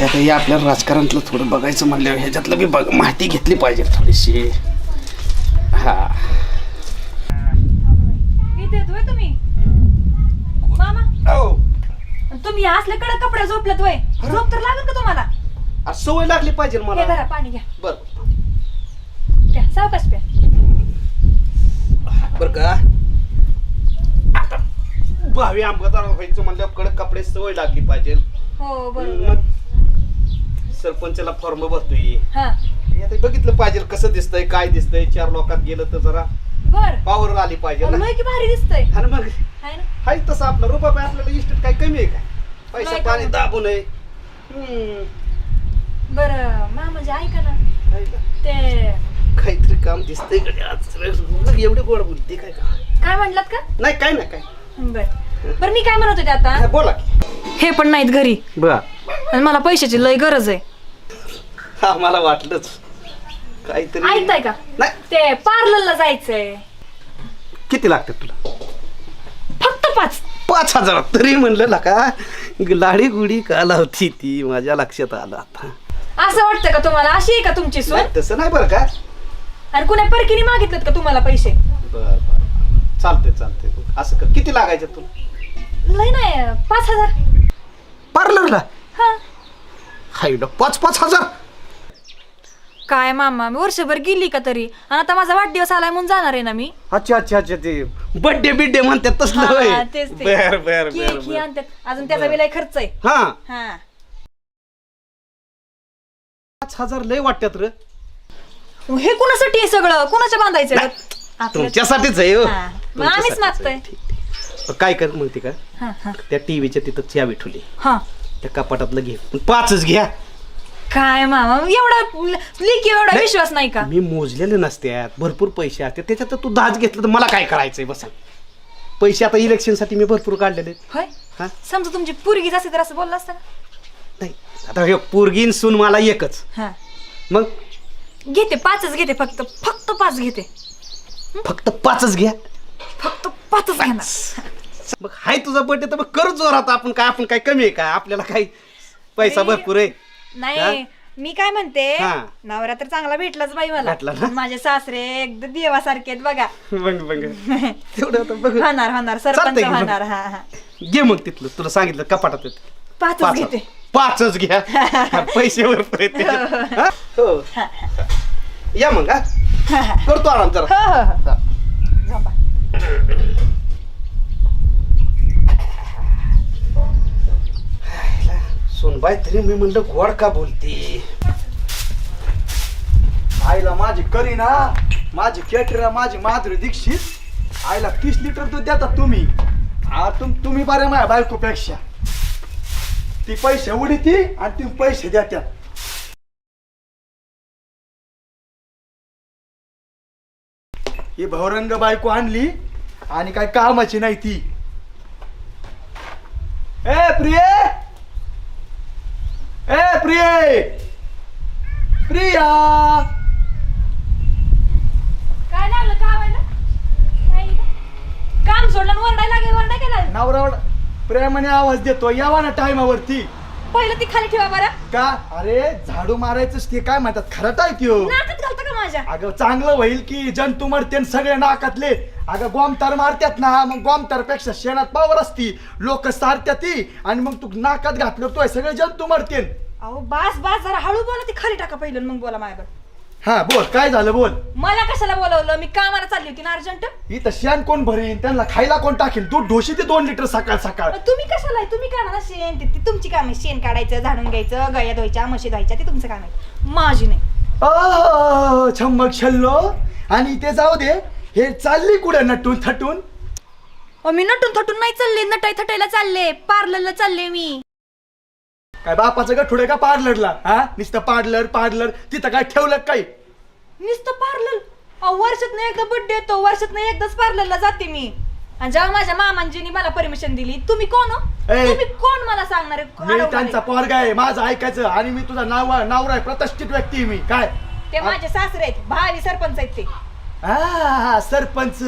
कसं आहे आता हे आपल्या राजकारणातलं थोडं बघायचं म्हणल्यावर ह्याच्यातलं बी बघ माहिती घेतली पाहिजे थोडीशी. हा. तुम्ही? मामा? हो. तुम्ही असले कडक कपडे झोपलेत वय झोप तर लागेल का तुम्हाला? आ, सवय लागली पाहिजे हे मला. धरा पाणी घ्या. बर. प्या सावकाश प्या. बर का? आता भावी आंबदार व्हायचं म्हणल्यावर कडक कपडे सवय लागली पाहिजे. हो बरोबर. मग सरपंचाला फॉर्म भरतोय. हा. हे आता बघितलं पाहिजे कसं दिसतंय काय दिसतंय. चार लोकात गेलं तर जरा बर. पावर आली पाहिजे ना. लय की भारी दिसतंय. आणि मग हाय ना. हाय तसं आपलं. रुपये पे आपल्याला इष्ट काय कमी आहे काय? पैसा नाही पाणी कमी. दाबू नये हम्म. बर मा म्हणजे ऐका ना. हाय का? ते काहीतरी काम दिसतंय आज एवढे गोड बोलते काय का? काय म्हणलात का? नाही काय ना काय. बर. बर मी काय म्हणत होते आता? हा, बोला की. हे पण नाहीत घरी. बर आणि मला पैशाची लय गरज आहे. हा मला वाटलंच. काहीतरी ऐकताय का? नाही. ते पार्लरला जायचंय. किती लागतात तुला? फक्त पाच. पाच हजार तरी म्हणलं का लाडी गुडी का लावती ती माझ्या लक्षात आलं आता. असं वाटतं का तुम्हाला? अशी आहे का तुमची सून? नाही, तसं नाही बरं का. आणि कुण्या परकीने मागितलेत का तुम्हाला पैसे? बर बर. चालतंय चालतंय. असं कर. किती लागायचे तुला? लय नाही पाच हजार. पार्लरला? हा. हायला पाच पाच हजार. काय मामा मी वर्षभर गेली का तरी? आणि आता माझा वाढदिवस आलाय म्हणून जाणार आहे ना मी. अच्छा अच्छा अच्छा ते बर्थडे बिड्डे म्हणतात तसलं हा, होय. तेच ते. बर बर केक बर ही बर. आणतात. अजून त्याचा. विलाय खर्च आहे. हा. हा. पाच हजार लय वाटतात र. हे कुणासाठी आहे सगळं? कुणाच्या बांधायचं आपलं- तुमच्यासाठीच आहे हो. हा. मग आम्हीच तुमच्यासाठीच मागतोय. आहे. काय कर म्हणते का? हा, हा, त्या टीव्हीच्या तिथं चावी ठेवली. हा. त्या कपाटातलं घे. पण पाचच घ्या. काय मामा? एवढा लिखी एवढा नाही. विश्वास नाही का? मी मोजलेले नसत्यात भरपूर पैसे असतात त्याच्यात तू दहाच घेतलं तर मला काय करायचंय बसा. पैसे आता इलेक्शनसाठी मी भरपूर काढलेले आहेत. होय? हा? समजा तुमची पुरगीच असेल तर असं बोलला असता का नाही आता हे पोरगीन सून मला एकच. हा. मग? घेते पाचच घेते फक्त फक्त पाच घेते. फक्त पाचच घ्या. फक्त पाचच घेणार. मग हाय तुझा बर्थडे तर मग कर जोरात आपण. काय आपण काय कमी आहे का? आपल्याला काही पैसा. भरपूर आहे. नाही हा? मी काय म्हणते हा. नवरा तर चांगला भेटलाच बाई मला भेटला ना? माझे सासरे एकदम देवासारखे आहेत बघा बघ बघ तेवढं आता बघ होणार होणार सरपंच चालतंय की मग. होणार हा हा घे मग तिथलं तुला सांगितलं कपाटात येत. पाचच पाच घेते पाचच घ्या पैसे भरपूर आहेत त्याच्यात. हा? हो या मग हा करतो आराम जरा हो हो हो हा. झोपा. बाई तरी मी म्हणलं गोड का बोलती? आईला माझी करीना माझी केटरीना माझी माधुरी दीक्षित. आईला तीस लिटर दूध देता तुम्ही. तुम तुम्ही बऱ्या माझ्या बायकोपेक्षा. ती पैसे उडीती आणि तुम्ही पैसे देत्या ही भवरंग बायको आणली आणि काय कामाची नाही ती. ए प्रिये! ए प्रिये! प्रिया! काय लागलं का व्हायला काय का? काम सोडलं आणि वरडायला लागेल वरडाय काय लागलं नवरा प्रेमाने आवाज देतो यावा ना टायमावरती. पहिलं ती खाली ठेवा बरं. का? अरे झाडू मारायचं ते काय म्हणतात? खरं आहे त्यो नाकात माझ्या. अगं चांगलं होईल की जंतू मरते सगळे नाकातले. अगं गोमतार मारत्यात ना मग गोमतारपेक्षा शेणात पावर असती. लोक सारत्या ती आणि मग तू नाकात घातलं तो सगळे जंतू मरते अहो बास बास जरा हळू बोला ती खाली टाका पहिलं मग बोला माझ्याकडे. हा बोल काय झालं बोल. मला कशाला बोलवलं? मी कामाला चालली होती ना अर्जंट? इथं शेण कोण भरीन? त्यांना खायला कोण टाकेल दूध ढोशी ते दोन लिटर सकाळ सकाळ. तुम्ही कशाला? आहे? तुम्ही काढा ना शेण? ते ती तुमची काम. आहे शेण काढायचं झाडून घ्यायचं गया धुवायच्या म्हशी धुवायच्या ते तुमचं काम आहे. माझी नाही. अ, छम्मक छल्लो. आणि ते जाऊ दे हे चालली कुठे नटून थटून? अहो, मी नटून थटून नाही चालले नटाय थटायला चालले पार्लरला चालले मी. काय बापाचं गठुडे का पार्लरला? हा? नुसतं पार्लर पार्लर तिथं काय ठेवलं का काही? नुसतं पार्लर? वर्षात एकदा बर्थडे येतो वर्षात एकदाच पार्लरला जाते मी. आणि जेव्हा माझ्या मामांजीनी मला परमिशन दिली तुम्ही कोण हो? तुम्ही कोण मला सांगणार? मी त्यांचा? पोरगा आहे माझं ऐकायचं आणि मी तुझा नाव नावरा आहे प्रतिष्ठित व्यक्ती आहे मी. काय? ते माझे सासरे आहेत भावी सरपंच आहेत ते. हा सरपंच.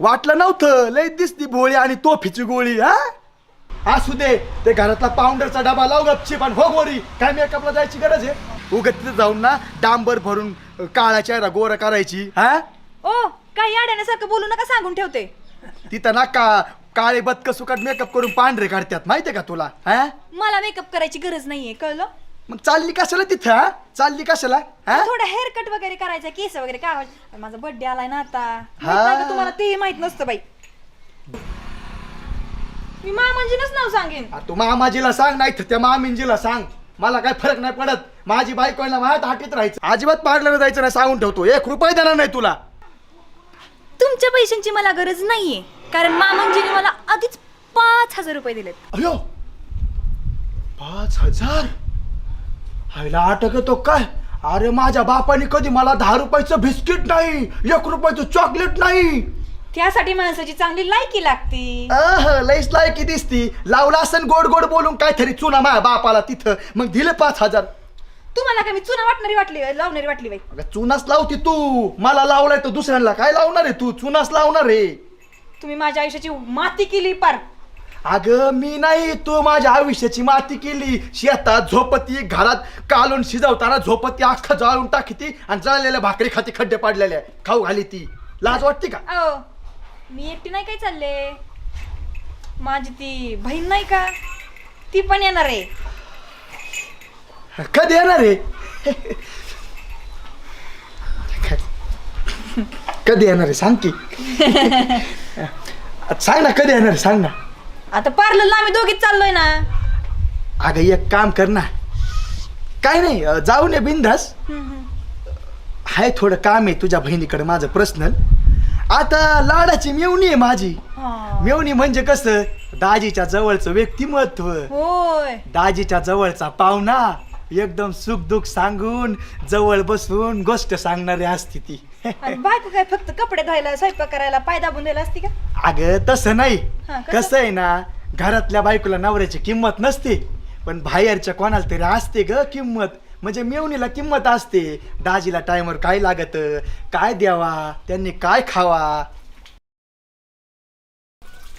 वाटलं नव्हतं लय दिसती भोळी आणि तोफीची गोळी हा? असू दे ते घरातला पावडरचा डबा लाव गपची पण हो गोरी. काय मेकअपला जायची गरज आहे? उगत तिथे जाऊन ना डांबर भरून काळा चेहरा गोरा करायची हा? ओ काही अड्याण्यासारखं बोलू नका सांगून ठेवते. तिथं ना का काळे बदक सुकट मेकअप करून पांढरे काढतात माहितीये का तुला? हा? मला मेकअप करायची गरज नाहीये कळलं? मग चालली कशाला तिथं हा? चालली कशाला हा? थोडं हेअर कट वगैरे करायचं केस वगैरे काय माझा बर्थडे आलाय ना आता. हा. माहीत नाही का तुम्हाला? ते माहीत नसतं बाई. मी मामांजीनच नाव सांगेन. आ, तू मामाजीला सांग नाही तर त्या मामींजीला सांग. मला काय फरक नाही पडत. माझी बायको आहे ना माझ्या राहायचं. अजिबात पार्लर जायचं नाही सांगून ठेवतो. एक रुपये देणार नाही तुला. तुमच्या पैशांची मला गरज नाहीये. कारण मामांजीने मला आधीच पाच हजार रुपये दिलेत. अयो! पाच हजार? हायला अटकतो काय? अरे माझ्या बापाने कधी मला दहा रुपयाचं बिस्किट नाही एक रुपयाचं चॉकलेट नाही. त्यासाठी माणसाची चांगली लायकी लागती. अह लईच लायकी दिसती. लावला असन गोड गोड बोलून काहीतरी चुना माझ्या बापाला तिथं. मग दिले पाच हजार. तुम्हाला काय मी चुना वाटणारी वाटली लावणारी वाटली बाई? अगं, चुनाच लावती तू. मला लावलाय तर दुसऱ्यांना काय लावणार आहे तू? चुनाच लावणार आहे. तुम्ही माझ्या आयुष्याची माती केली पार. अगं मी नाही तू माझ्या आयुष्याची माती केली. शेतात झोपती घरात कालून शिजवताना झोपती अख्खा जाळून टाकती आणि जळलेल्या भाकरी खाती खड्डे पाडलेल्या खाऊ घाली ती. लाज वाटते का? अहो मी एकटी नाही काय चालले? माझी ती बहीण नाही का? ती पण येणार आहे. कधी येणार आहे? कधी येणार आहे? सांग की. सांग ना कधी येणार आहे? सांग ना. आता पार्लरला आम्ही दोघीच चाललोय ना. अगं एक काम कर ना. काय नाही अं, जाऊ नये बिंदास हाय थोडं काम आहे तुझ्या बहिणीकडे माझं पर्सनल आता लाडाची मेवणी आहे माझी. मेवणी म्हणजे कसं दाजीच्या जवळचं व्यक्तिमत्व. होय. दाजीच्या जवळचा पाहुणा. एकदम सुख दुःख सांगून जवळ बसून गोष्ट सांगणारी असती ती. आणि बायको काय फक्त कपडे धुवायला स्वयंपाक करायला पाय दाबून द्यायला असती का? अगं तसं नाही. हा, कसं? कसं आहे ना घरातल्या बायकोला नवऱ्याची किंमत नसते. पण बाहेरच्या कोणाला तरी असते ग किंमत. म्हणजे मेवणीला किंमत असते. दाजीला टायमर काय लागत काय द्यावा त्यांनी काय खावा.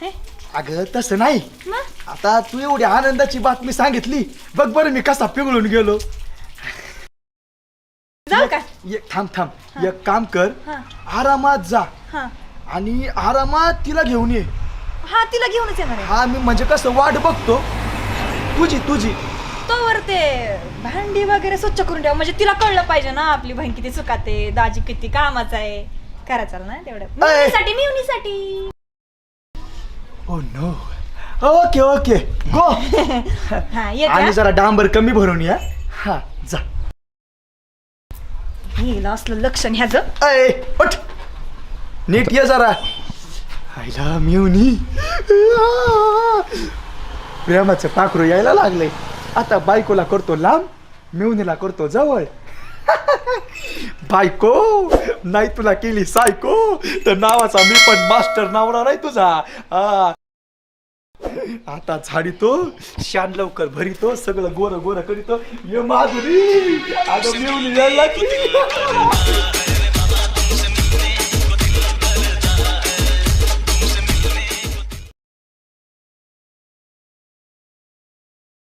हे? अगं तसं नाही. मग? आता तू एवढी आनंदाची बातमी सांगितली बघ बरं मी कसा पिघळून गेलो. जाऊ का? एक थांब थांब. एक काम कर हा. आरामात जा. हा. आणि आरामात तिला घेऊन ये. हा तिला घेऊनच येणार आहे. हा मी म्हणजे कसं वाट बघतो. तुझी तुझी. तोवर ते भांडी वगैरे स्वच्छ करून ठेवा. म्हणजे तिला कळलं पाहिजे ना आपली बहीण किती चुकाते दाजी किती कामाचा आहे. करा चाल ना तेवढं. मिवणीसाठी मिवणीसाठी. Oh no okay okay. गो. हा आणि. जरा डांबर कमी भरून या. हा जा. हिला असलं लक्षण ह्याचं अय उठ. नीट ये जरा. आईला मिवनी प्रेमाचं पाखरू यायला लागले आता बायकोला करतो लांब मिवनीला करतो जवळ. बायको नाही तुला केली सायको तर नावाचा मी पण मास्टर नावणार आहे तुझा. हा. आता झाडीतो शान लवकर भरितो सगळं गोर गोर करीतो. ये माधुरी आता मिळून यायला लागली